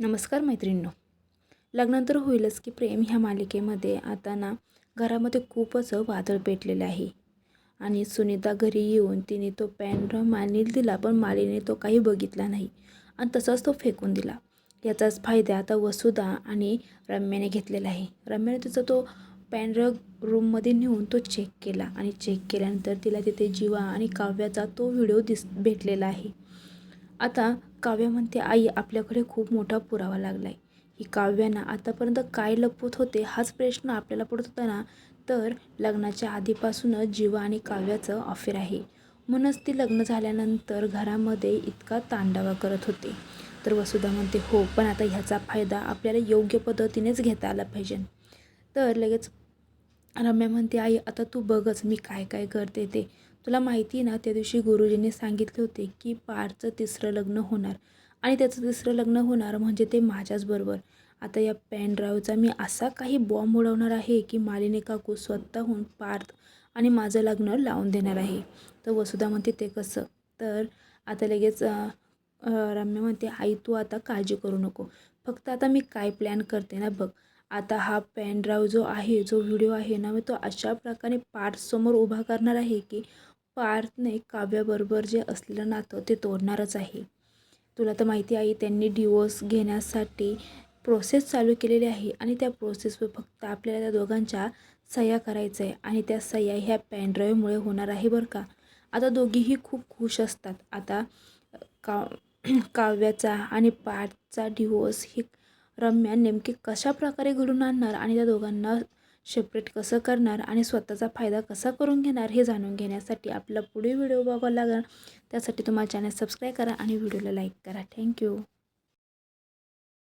नमस्कार मैत्रिणींनो. लग्नानंतर होईलच की प्रेम ह्या मालिकेमध्ये आता ना घरामध्ये खूपच वादळ पेटलेलं आहे. आणि सुनीता घरी येऊन तिने तो पॅन्ट मालीला दिला पण मालीने तो काही बघितला नाही आणि तसाच तो फेकून दिला. याचाच फायदा आता वसुधा आणि रम्याने घेतलेला आहे. रम्याने तिचा तो पॅन रूममध्ये नेऊन तो चेक केला आणि चेक केल्यानंतर तिला तिथे जीवा आणि काव्याचा तो व्हिडिओ दिस भेटलेला आहे. आता काव्य म्हणते आई आपल्याकडे खूप मोठा पुरावा लागला आहे ही काव्याना आतापर्यंत काय लपवत होते हाच प्रश्न आपल्याला पडत होता ना तर लग्नाच्या आधीपासूनच जीवा आणि काव्याचं अफेअर आहे. म्हणूनच ती लग्न झाल्यानंतर घरामध्ये इतका तांडावा करत होते. तर वसुधा म्हणते हो पण आता ह्याचा फायदा आपल्याला योग्य पद्धतीनेच घेता आला पाहिजे. तर लगेच रम्या म्हणते आई आता तू बघच मी काय काय करते ते. तुला माहिती आहे ना त्या दिवशी गुरुजींनी सांगितले होते की पारचं तिसरं लग्न होणार. आणि त्याचं तिसरं लग्न होणार म्हणजे ते माझ्याचबरोबर आता या पॅन ड्राईव्हचा मी असा काही बॉम्ब उडवणार आहे की मालिनी काकू स्वतःहून पार्थ आणि माझं लग्न लावून देणार आहे. तर वसुधा म्हणते ते कसं? तर आता लगेच रम्या म्हणते आई तू आता काळजी करू नको. फक्त आता मी काय प्लॅन करते ना बघ. आता हा पॅन ड्राईव्ह जो आहे जो व्हिडिओ आहे ना मी तो अशा प्रकारे पार्थसमोर उभा करणार आहे की पार्थने काव्याबरोबर जे असलेलं नातं ते तोडणारच आहे. तुला तर माहिती आहे त्यांनी डिवोर्स घेण्यासाठी प्रोसेस चालू केलेली आहे आणि त्या प्रोसेसवर फक्त आपल्याला त्या दोघांच्या सह्या करायचं आहे आणि त्या सह्या ह्या पॅनड्राईव्हमुळे होणार आहे बरं का? आता दोघीही खूप खुश असतात. आता का काव्याचा आणि पार्थचा डिवोर्स ही रम्या नेमकी कशा प्रकारे घडून आणणार आणि त्या दोघांना सेपरेट कसं करणार आणि स्वतःचा फायदा कसा करून घेणार हे जाणून घेण्यासाठी आपला पुढे व्हिडिओ बघावा लागेल. त्यासाठी तुम्हाला चॅनल सबस्क्राईब करा आणि व्हिडिओला लाईक करा. थँक्यू